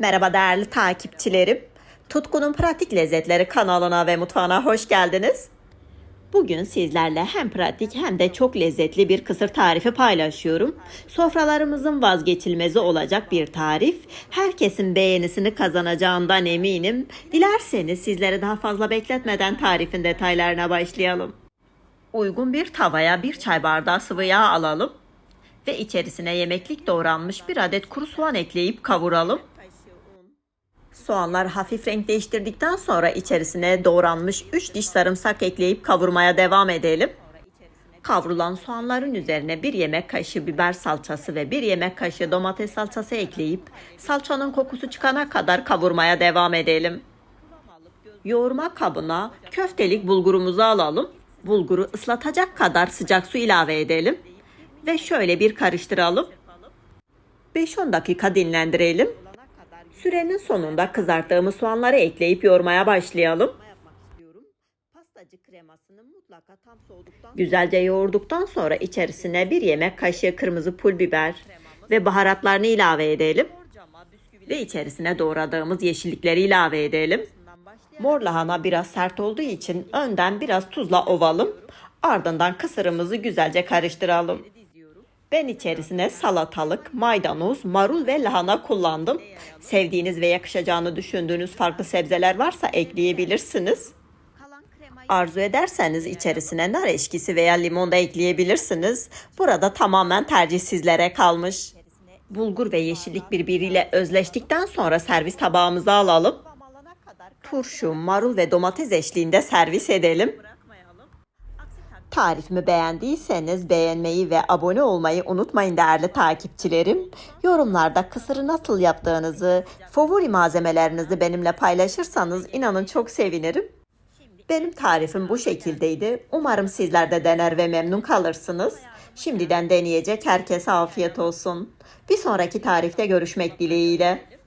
Merhaba değerli takipçilerim. Tutkunun Pratik Lezzetleri kanalına ve mutfağına hoş geldiniz. Bugün sizlerle hem pratik hem de çok lezzetli bir kısır tarifi paylaşıyorum. Sofralarımızın vazgeçilmezi olacak bir tarif. Herkesin beğenisini kazanacağından eminim. Dilerseniz sizleri daha fazla bekletmeden tarifin detaylarına başlayalım. Uygun bir tavaya bir çay bardağı sıvı yağ alalım ve içerisine yemeklik doğranmış bir adet kuru soğan ekleyip kavuralım. Soğanlar hafif renk değiştirdikten sonra içerisine doğranmış 3 diş sarımsak ekleyip kavurmaya devam edelim. Kavrulan soğanların üzerine bir yemek kaşığı biber salçası ve bir yemek kaşığı domates salçası ekleyip salçanın kokusu çıkana kadar kavurmaya devam edelim. Yoğurma kabına köftelik bulgurumuzu alalım. Bulguru ıslatacak kadar sıcak su ilave edelim ve şöyle bir karıştıralım. 5-10 dakika dinlendirelim. Sürenin sonunda kızarttığımız soğanları ekleyip yoğurmaya başlayalım. Güzelce yoğurduktan sonra içerisine bir yemek kaşığı kırmızı pul biber ve baharatlarını ilave edelim. Ve içerisine doğradığımız yeşillikleri ilave edelim. Mor lahana biraz sert olduğu için önden biraz tuzla ovalım. Ardından kısırımızı güzelce karıştıralım. Ben içerisine salatalık, maydanoz, marul ve lahana kullandım. Sevdiğiniz ve yakışacağını düşündüğünüz farklı sebzeler varsa ekleyebilirsiniz. Arzu ederseniz içerisine nar eşkisi veya limon da ekleyebilirsiniz. Burada tamamen tercih sizlere kalmış. Bulgur ve yeşillik birbiriyle özleştikten sonra servis tabağımıza alalım. Turşu, marul ve domates eşliğinde servis edelim. Tarifimi beğendiyseniz beğenmeyi ve abone olmayı unutmayın değerli takipçilerim. Yorumlarda kısırı nasıl yaptığınızı, favori malzemelerinizi benimle paylaşırsanız inanın çok sevinirim. Benim tarifim bu şekildeydi. Umarım sizler de dener ve memnun kalırsınız. Şimdiden deneyecek herkese afiyet olsun. Bir sonraki tarifte görüşmek dileğiyle.